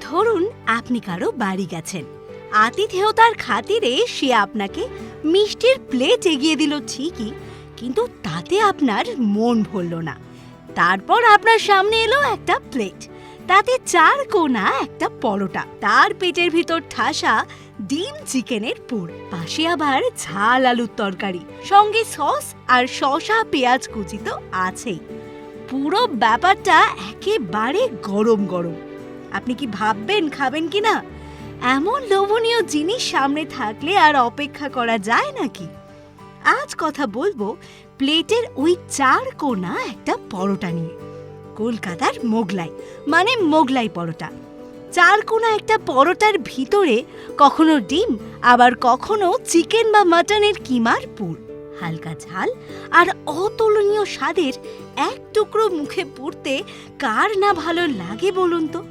ধরুন আপনি কারও বাড়ি গেছেন। আতিথেয়তার খাতিরে সে আপনাকে মিষ্টির প্লেট এগিয়ে দিল ঠিকই, কিন্তু তাতে আপনার মন ভরল না। তারপর আপনার সামনে এলো একটা প্লেট। তাতে চার কোনা একটা পরোটা। তার পেটের ভিতর ঠাসা ডিম চিকেনের পুর। পাশে আবার ঝাল আলুর তরকারি। সঙ্গে সস আর শসা পেঁয়াজ কুচি তো আছেই। পুরো ব্যাপারটা একেবারে গরম গরম। আপনি কি ভাববেন, খাবেন কি না? এমন লোভনীয় জিনিস সামনে থাকলে আর অপেক্ষা করা যায় নাকি? আজ কথা বলব প্লেটের ওই চার কোনা একটা পরোটা নিয়ে। কলকাতার মোগলাই মানে মোগলাই পরোটা। চার কোনা একটা পরোটার ভিতরে কখনো ডিম, আবার কখনো চিকেন বা মাটনের কিমার পুর। হালকা ঝাল আর অতুলনীয় স্বাদের এক টুকরো মুখে পড়তে কার না ভালো লাগে বলুন তো?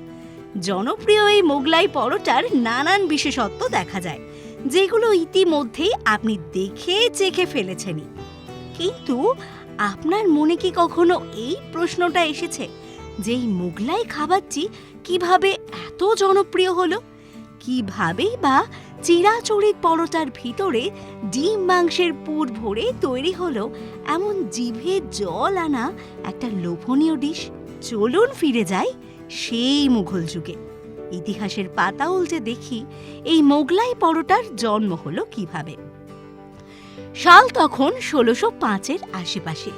জনপ্রিয় এই মোগলাই পরোটার নানান বিশেষত্ব দেখা যায়, যেগুলো ইতিমধ্যেই আপনি দেখে চেখে ফেলেছেনই। কিন্তু আপনার মনে কি কখনো এই প্রশ্নটা এসেছে যে এই মোগলাই খাবারটি কীভাবে এত জনপ্রিয় হলো? কিভাবেই বা চিরাচরিত পরোটার ভিতরে ডিম মাংসের পুর ভরে তৈরি হলো এমন জিভে জল আনা একটা লোভনীয় ডিশ? চলুন ফিরে যাই সেই মুঘল যুগে। ইতিহাসের পাতা উল্টে দেখি, এই মোগলাই পরোটার জন্ম হলো কীভাবে? সাল তখন ষোলোশো পাঁচের আশেপাশে।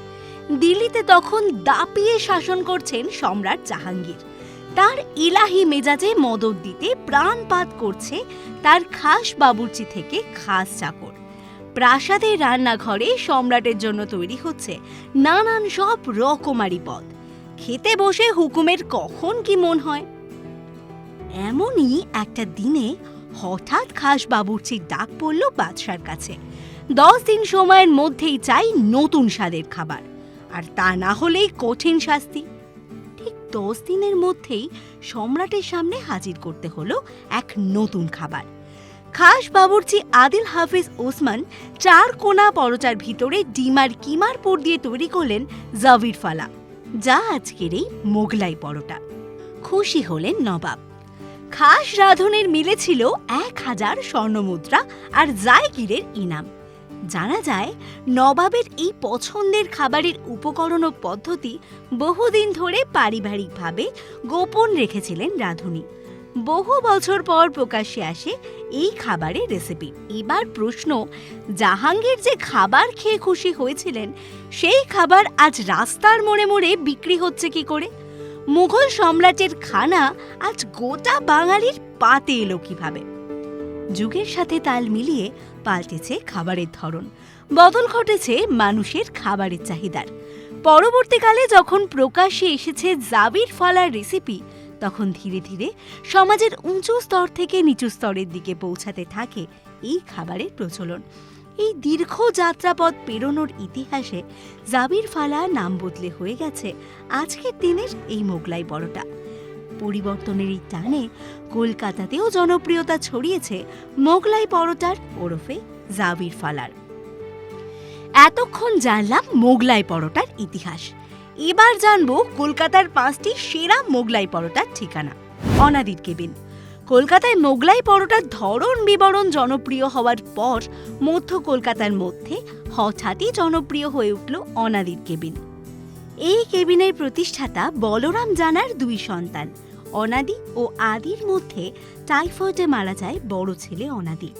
দিল্লিতে তখন দাপিয়ে শাসন করছেন সম্রাট জাহাঙ্গীর। তার ইলাহি মেজাজে মদত দিতে প্রাণপাত করছে তার খাস বাবুর্চি থেকে খাস চাকর। প্রাসাদের রান্নাঘরে সম্রাটের জন্য তৈরি হচ্ছে নানান সব রকমারি পদ। খেতে বসে হুকুমের কখন কি মন হয়? এমনই একটা দিনে হঠাৎ খাস বাবুর্চির ডাক পড়ল বাদশার কাছে। দশ দিন সময়ের মধ্যেই চাই নতুন স্বাদের খাবার, আর তা না হলেই কঠিন শাস্তি। ঠিক দশ দিনের মধ্যেই সম্রাটের সামনে হাজির করতে হলো এক নতুন খাবার। খাস বাবুর্চি আদিল হাফিজ ওসমান চার কোনা পরোটার ভিতরে ডিমার কিমার পুর দিয়ে তৈরি করলেন জাভির ফালা। যা আজকের এই মোগলাই পরোটা। খুশি হলেন নবাব। খাস রাঁধুনের মিলেছিল এক হাজার স্বর্ণমুদ্রা আর জায়গিরের ইনাম। জানা যায়, নবাবের এই পছন্দের খাবারের উপকরণ ও পদ্ধতি বহুদিন ধরে পারিবারিকভাবে গোপন রেখেছিলেন রাঁধুনি। বহু বছর পর প্রকাশ্যে আসে এই খাবারের রেসিপি এবার প্রশ্ন, জাহাঙ্গীর যে খাবার খেয়ে খুশি হয়েছিলেন, সেই খাবার আজ রাস্তার মোড়ে মোড়ে বিক্রি হচ্ছে কি করে? মুঘল সম্রাটের খানা আজ গোটা বাঙালির পাতে এলো কীভাবে? যুগের সাথে তাল মিলিয়ে পাল্টেছে খাবারের ধরন। বদল ঘটেছে মানুষের খাবারের চাহিদার। পরবর্তীকালে যখন প্রকাশ্যে এসেছে জাবির ফালার রেসিপি তখন ধীরে ধীরে সমাজের উঁচু স্তর থেকে নিচু স্তরের দিকে পৌঁছাতে থাকে এই খাবারের প্রচলন। এই দীর্ঘ যাত্রাপথ পেরোনোর ইতিহাসে জাবির ফালা নাম বদলে হয়ে গেছে আজকের দিনের এই মোগলাই পরোটা। পরিবর্তনের এই টানে কলকাতাতেও জনপ্রিয়তা ছড়িয়েছে মোগলাই পরোটার ওরফে জাবির ফালার। এতক্ষণ জানলাম মোগলাই পরোটার ইতিহাস। এবার জানব কলকাতার পাঁচটি সেরা মোগলাই পরোটার ঠিকানা। অনাদির কেবিন। কলকাতায় মোগলাই পরোটার ধরন বিবরণ জনপ্রিয় হওয়ার পর মধ্য কলকাতার মধ্যে হঠাৎই জনপ্রিয় হয়ে উঠল অনাদির কেবিন। এই কেবিনের প্রতিষ্ঠাতা বলরাম জানার দুই সন্তান, অনাদি ও আদির মধ্যে টাইফয়েডে মারা যায় বড় ছেলে অনাদি।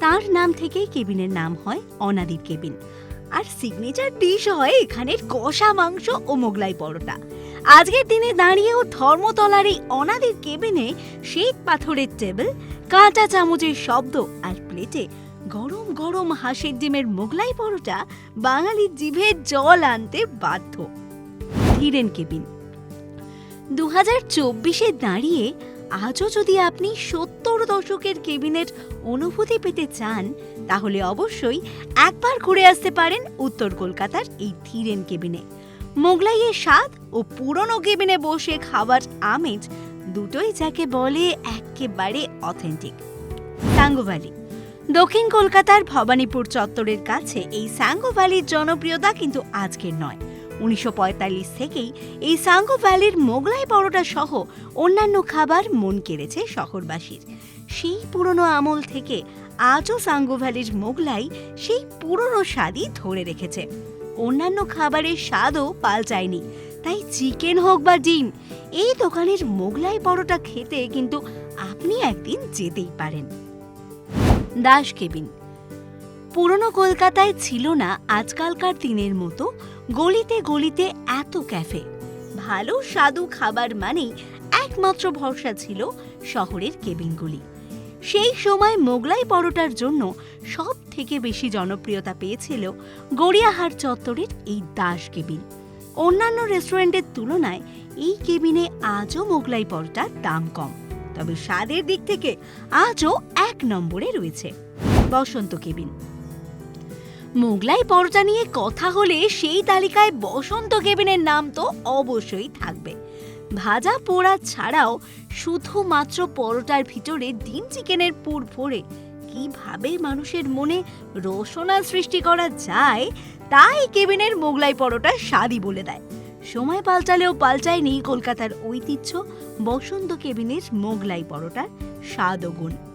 তার নাম থেকে কেবিনের নাম হয় অনাদির কেবিন। আর সিগনেচার ডিশ হয় এখানের কষা মাংস ও মোগলাই পরোটা। আজকের দিনে দাঁড়িয়েও ধর্মতলার এই অনাদির কেবিনে শ্বেত পাথরের টেবিল কাঁটা চামচের শব্দ আর প্লেটে গরম গরম হাঁসের ডিমের মোগলাই পরোটা বাঙালির জিভে জল আনতে বাধ্য। হিরেন কেবিন। দু হাজার চব্বিশে দাঁড়িয়ে আজও যদি আপনি সত্তর দশকের কেবিনের অনুভূতি পেতে চান, তাহলে অবশ্যই একবার ঘুরে আসতে পারেন উত্তর কলকাতার এই থিরেন কেবিনে। মোগলাইয়ের স্বাদ ও পুরনো কেবিনে বসে খাবার আমেজ দুটোই যাকে বলে একেবারে অথেন্টিক। সাঙ্গো ভ্যালি দক্ষিণ কলকাতার ভবানীপুর চত্বরের কাছে এই স্যাঙ্গোভ্যালির জনপ্রিয়তা কিন্তু আজকের নয়। উনিশশো পঁয়তাল্লিশ থেকেই এই সাঙ্গো ভ্যালির মোগলাই পরোটা সহ অন্যান্য খাবার মন কেড়েছে শহরবাসীর। সেই পুরনো আমল থেকে আজও সাঙ্গো ভ্যালির মোগলাই সেই পুরনো স্বাদই ধরে রেখেছে। অন্যান্য খাবারের স্বাদও পাল্টায়নি। তাই চিকেন হোক বা ডিম, এই দোকানের মোগলাই পরোটা খেতে কিন্তু আপনি একদিন যেতেই পারেন। দাস কেবিন। পুরনো কলকাতায় ছিল না আজকালকার দিনের মতো গলিতে গলিতে এত ক্যাফে। ভালো, স্বাদু খাবার মানেই একমাত্র ভরসা ছিল শহরের কেবিনগুলি। সেই সময় মোগলাই পরোটার জন্য সব থেকে বেশি জনপ্রিয়তা পেয়েছিল গড়িয়াহাট চত্বরের এই দাস কেবিন। অন্যান্য রেস্টুরেন্টের তুলনায় এই কেবিনে আজও মোগলাই পরোটার দাম কম। তবে স্বাদের দিক থেকে আজও এক নম্বরে রয়েছে বসন্ত কেবিন। মোগলাই পরোটা নিয়ে কথা হলে সেই তালিকায় বসন্ত কেবিনের নাম তো অবশ্যই থাকবে। ভাজা পোড়া ছাড়াও শুধুমাত্র পরোটার ভিতরে ডিম চিকেনের পুর ভরে কীভাবে মানুষের মনে রসনা সৃষ্টি করা যায়, তাই কেবিনের মোগলাই পরোটার স্বাদই বলে দেয়। সময় পাল্টালেও পাল্টায়নি কলকাতার ঐতিহ্য, বসন্ত কেবিনের মোগলাই পরোটার স্বাদ ও গুণ।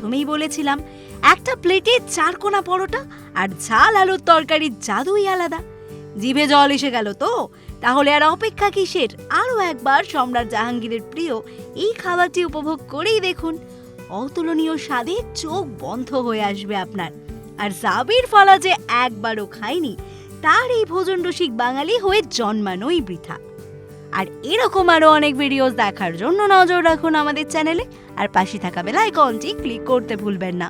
প্রথমেই বলেছিলাম, একটা প্লেটে চার কোনা পরোটা আর ঝাল আলুর তরকারির জাদুই আলাদা। জিভে জল এসে গেল তো, তাহলে আর অপেক্ষা কিসের? আরও একবার সম্রাট জাহাঙ্গীরের প্রিয় এই খাবারটি উপভোগ করেই দেখুন। অতুলনীয় স্বাদে চোখ বন্ধ হয়ে আসবে আপনার। আর সাবির ফলা যে একবারও খায়নি, তার এই ভোজন রসিক বাঙালি হয়ে জন্মানোই বৃথা। আর এরকম আরও অনেক ভিডিওস দেখার জন্য নজর রাখুন আমাদের চ্যানেলে আর পাশে থাকা বেল আইকনটি ক্লিক করতে ভুলবেন না।